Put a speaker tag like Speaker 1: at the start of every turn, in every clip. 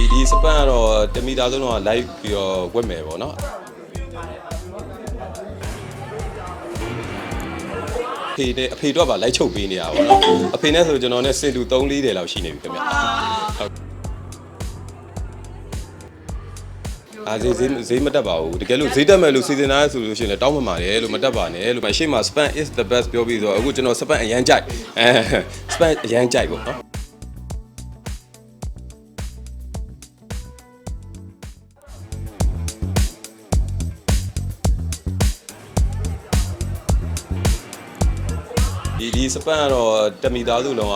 Speaker 1: ဒီဒီစပန်ကတော့တမီတာဆုံးတော့ live ပြီးတော့ဝက်မယ်ပေါ့နော်ဖေနဲ့အဖေတော့ပါလိုက်ချုပ်ပေးနေတာပေါ့နော်အဖေနဲ့ဆိုကျွန်တော်နဲ့စင်တူ3 4တယ်လောက်ရှိနေပြီခင်ဗျဟုတ်အာဈေးဈေးဈေးမတက်ပါဘူးတကယ်လို့ဈေးတက်မယ်လို့စီစဉ်ထားဆိုလို့ရှိရင်လည်းတောင်းပန်ပါတယ်လို့မတက်ပါနဲ့လို့ရှေ့မှာ span is the best ပြောပြီးဆိုတော့အခုကျွန်တော် span အရန်ကြိုက်အဲ span အရန်ကြိုက်ပေါ့နော် ဒီဒီစပန်ကတော့တမီသားစုလုံး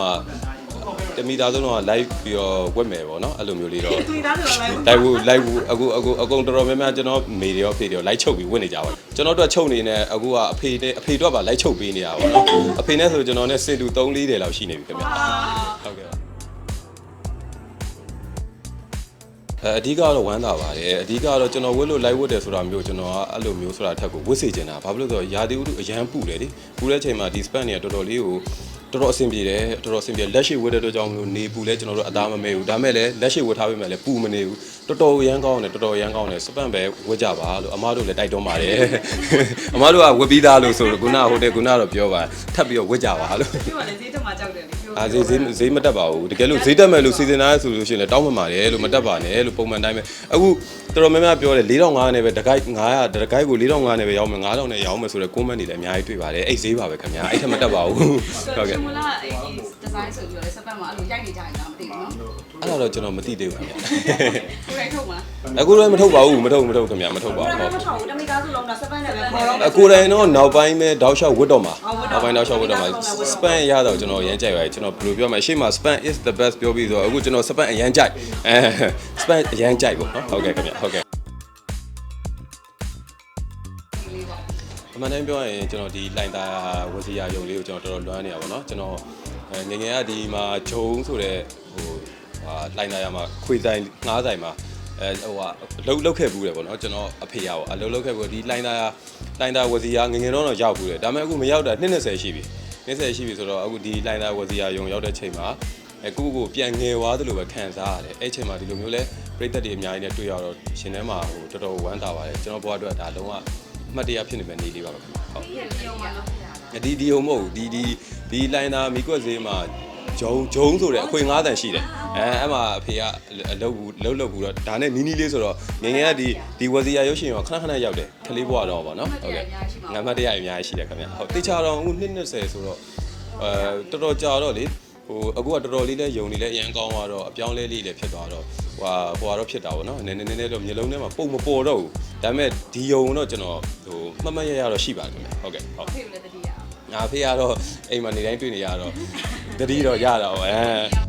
Speaker 1: ကတမီသားစုလုံးက live ပြီးတော့ဝက်မယ်ပေါ့နော်အဲ့လိုမျိုးလေးတော့
Speaker 2: သူသားတွေလည်း
Speaker 1: live ဝ live ဝအခုအခုအကုန်တော်တော်များများကျွန်တော်မေတွေရောဖေတွေရော live ချုပ်ပြီးဝက်နေကြပါကျွန်တော်တို့ချုပ်နေနေအခုကအဖေနဲ့အဖေတို့ကပါ live ချုပ်ပေးနေတာပေါ့နော်အဖေနဲ့ဆိုကျွန်တော်နဲ့စင်တူ3 4တယ်လောက်ရှိနေပြီခင်ဗျ အဲအဓိကတော့ဝမ်းသာပါတယ်အဓိကတော့ကျွန်တော်ဝတ်လို့ live ဝတ်တယ်ဆိုတာမျိုးကျွန်တော်ကအဲ့လိုမျိုးဆိုတာထက်ကိုဝတ်စေချင်တာဘာဖြစ်လို့လဲဆိုတော့ယာတီဥတုအရန်ပူတယ်လေပူတဲ့အချိန်မှာဒီ span တွေကတော်တော်လေးကိုတော်တော်အဆင်ပြေတယ်တော်တော်အဆင်ပြေလက်ရှိဝတ်တဲ့အတွက်ကြောင့်မလို့နေပူလဲကျွန်တော်တို့အသားမမဲဘူးဒါမဲ့လည်းလက်ရှိဝတ်ထားပေးမယ်လည်းပူမနေဘူးတော်တော်ရမ်းကောင်းတယ်တော်တော်ရမ်းကောင်းတယ်စပန်ပဲဝတ်ကြပါလို့အမားတို့လည်းတိုက်တွန်းပါတယ်အမားတို့ကဝတ်ပြီးသားလို့ဆိုတော့ခုနဟိုတယ်ခုနတော့ပြောပါထပ်ပြီးတော့ဝတ်ကြပါလို့
Speaker 2: ပြောတယ်ဈေးတက်မှာကြောက်တယ်လေပြော
Speaker 1: အာဈေးဈေးဈေးမတက်ပါဘူးတကယ်လို့ဈေးတက်မယ်လို့စီစဉ်ထားဆိုလို့ရှိရင်လည်းတောင်းပန်ပါတယ်လို့မတက်ပါနဲ့လို့ပုံမှန်တိုင်းပဲအခုတော်တော်များများပြောတယ်4500နဲ့ပဲတကိုက်900တကိုက်ကို4500နဲ့ပဲရောင်းမယ်9000နဲ့ရောင်းမယ်ဆိုတော့ comment တွေလည်းအများကြီးတွေ့ပါတယ်အဲ့ဈေးပါပဲခင်ဗျာအဲ့ထက်မတက်ပါဘူးဟုတ်ကဲ့
Speaker 2: မလားအဲ့ဒီဒီဇိုင်းဆိုပြီးတော့စပတ်မှာအဲ့လိုရိုက်နေကြရင်တော့မသိဘူးနော်
Speaker 1: အဲ့ဒါတော့ကျွန်တော်မသိသေးဘူးခင်ဗျာ
Speaker 2: ကိုယ်ရိုက်ထုတ်မှာ
Speaker 1: အခုလည်းမထုတ်ပါဘူးမထုတ်မထုတ်ခင်ဗျာမထုတ်ပါ
Speaker 2: ကိုယ်
Speaker 1: ဘူး
Speaker 2: ရိုက်မထုတ်ဘူးတမိသားစုလုံးတော့စပတ်နဲ့ပဲခေါ်တော့
Speaker 1: အကိုယ်တိုင်တော့နောက်ပိုင်းပဲတောက်လျှောက်ဝတ်တော့မှာ
Speaker 2: အော်ဝတ်တော့
Speaker 1: နောက်ပိုင်းတောက်လျှောက်ဝတ်တော့မှာ span ရတော့ကျွန်တော်ရမ်းကြိုက်ပါတယ်ကျွန်တော်ဘယ်လိုပြောမလဲအရှိမ span is the best ပြောပြီးဆိုတော့အခုကျွန်တော် span အရမ်းကြိုက်အဲ span အရမ်းကြိုက်ပေါ့နော်ဟုတ်ကဲ့ခင်ဗျာဟုတ်ကဲ့အမှန်တမ်းပြောရရင်ကျွန်တော်ဒီလိုင်တာဝစီယာယုံလေးကိုကျွန်တော်တော်တော်လွမ်းနေတာပေါ့နော်ကျွန်တော်အဲငယ်ငယ်ကဒီမှာဂျုံဆိုတဲ့ဟိုဟာလိုင်တာရမှာခွေဆိုင်ငားဆိုင်မှာအဲဟိုဟာလှုပ်လှုပ်ခဲ့ဘူးတယ်ပေါ့နော်ကျွန်တော်အဖေရပေါ့အလှုပ်လှုပ်ခဲ့ဘူးဒီလိုင်တာလိုင်တာဝစီယာငယ်ငယ်တော့တော့ရောက်ဘူးတယ်ဒါပေမဲ့အခုမရောက်တာ220ရှိပြီ 220ရှိပြီဆိုတော့အခုဒီလိုင်တာဝစီယာယုံရောက်တဲ့ချိန်မှာအဲကိုကိုပြန်ငယ်သွားသလိုပဲခံစားရတယ်အဲ့ချိန်မှာဒီလိုမျိုးလဲပြိသက်တွေအများကြီးနဲ့တွေ့ရတော့ရှင်ထဲမှာဟိုတော်တော်ဝမ်းသာပါတယ်ကျွန်တော်ဘဝအတွက်ဒါလုံးဝအမှတ်တရဖြစ်နေမဲ့နေလေးပါပဲခင်ဗျဟုတ်
Speaker 2: ဒီရုံမှာနော်
Speaker 1: ဒီဒီဟိုမဟုတ်ဘူးဒီဒီဒီလိုင်းနာမီကွက်ဈေးမှာ ဂျုံဂျုံဆိုတဲ့အခွေ9တန်ရှိတယ်အဲအဲ့မှာအဖေကအလုပ်ဘူးလှုပ်လှုပ်ဘူးတော့ဒါနဲ့နီးနီးလေးဆိုတော့ငယ်ငယ်ကဒီဒီဝစီယာရုပ်ရှင်ရောခဏခဏရောက်တယ်ခလေးဘွားတော့ပါနော်ဟုတ်ကဲ့ငါမတရားအများကြီးရှိတယ်ခင်ဗျဟုတ်တေချာတော့အခု220ဆိုတော့အဲတော်တော်ကြာတော့လေဟိုအခုကတော်တော်လေးလဲယုံနေလဲအရန်ကောင်းသွားတော့အပြောင်းလဲလေးလည်းဖြစ်သွားတော့ဟွာဟွာတော့ဖြစ်တာပေါ့နော်နည်းနည်းနည်းနည်းတော့မျိုးလုံးထဲမှာပုံမပေါ်တော့ဘူးဒါပေမဲ့ဒီယုံတော့ကျွန်တော်ဟိုမှတ်မှတ်ရရတော့ရှိပါတယ်ခင်ဗျဟုတ်ကဲ့ဟုတ်
Speaker 2: ဖေးလည်းတတိယ
Speaker 1: ငါဖေးကတော့အိမ်မှာနေတိုင်းတွေ့နေရတော့ တတိတော့ရတော့အဲ